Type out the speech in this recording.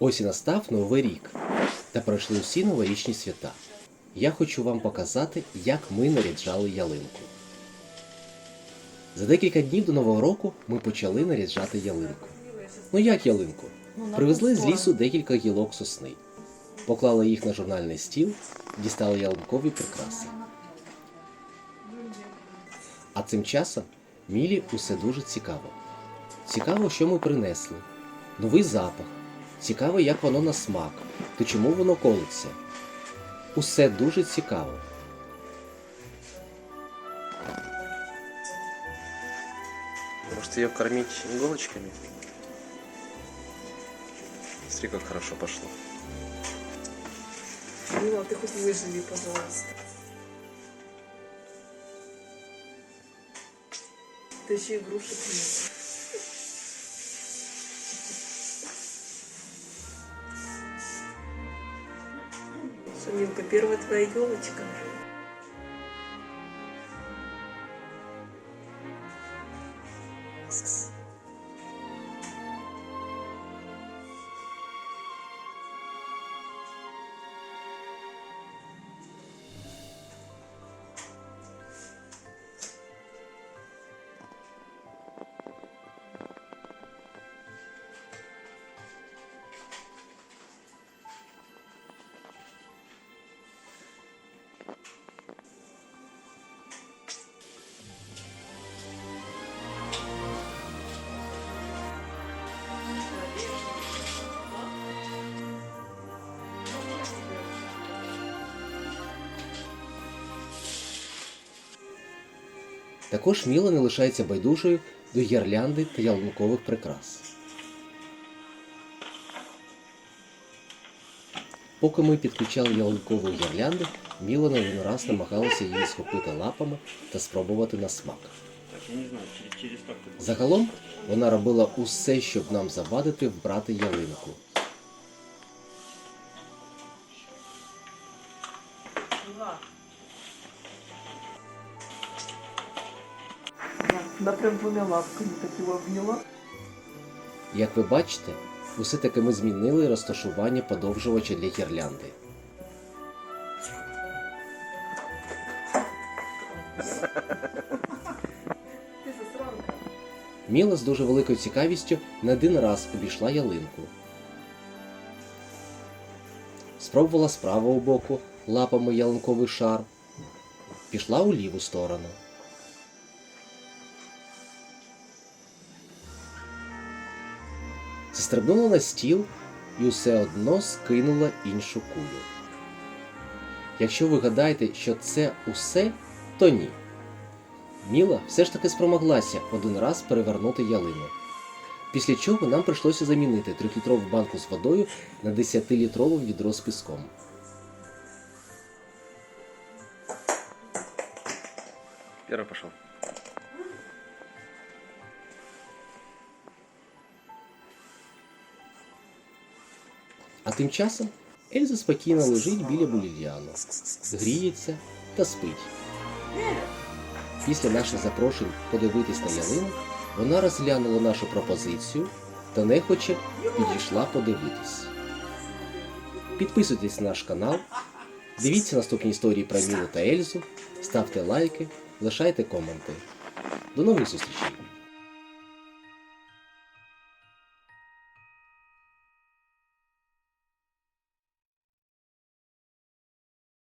Ось і настав новий рік та пройшли усі новорічні свята. Я хочу вам показати, як ми наряджали ялинку. За декілька днів до Нового року ми почали наряджати ялинку. Ну як ялинку? Привезли з лісу декілька гілок сосни, поклали їх на журнальний стіл, дістали ялинкові прикраси. А цим часом Мілі усе дуже цікаво. Цікаво, що ми принесли. Новий запах. Цікаво, як воно на смак, то чому воно колиться. Усе дуже цікаво. Может ее кормить иголочками? Смотри, как хорошо пошло. Мила, ты хоть выживи, пожалуйста. Ты еще игрушек нет. Что, первая твоя елочка? Також Міла не лишається байдужою до гірлянди та ялинкових прикрас. Поки ми підключали ялинкову гірлянду, Міла не один раз намагалася її схопити лапами та спробувати на смак. Загалом вона робила усе, щоб нам завадити вбрати ялинку. Да, прям двумя лапками так его обняла. Як ви бачите, усе таки ми змінили розташування подовжувача для гірлянди. Міла з дуже великою цікавістю не один раз обійшла ялинку. Спробувала з правого боку лапами ялинковий шар, пішла у ліву сторону. Застрибнула на стіл і усе одно скинула іншу кулю. Якщо ви гадаєте, що це усе, то ні. Міла все ж таки спромоглася один раз перевернути ялину. Після чого нам прийшлося замінити 3-літрову банку з водою на 10-літрове відро з піском. Первый пошел. А тим часом Ельза спокійно лежить біля булільяну, гріється та спить. Після наших запрошень подивитись на ялину, вона розглянула нашу пропозицію та нехоче підійшла подивитись. Підписуйтесь на наш канал, дивіться наступні історії про Мілу та Ельзу, ставте лайки, лишайте коменти. До нових зустрічей!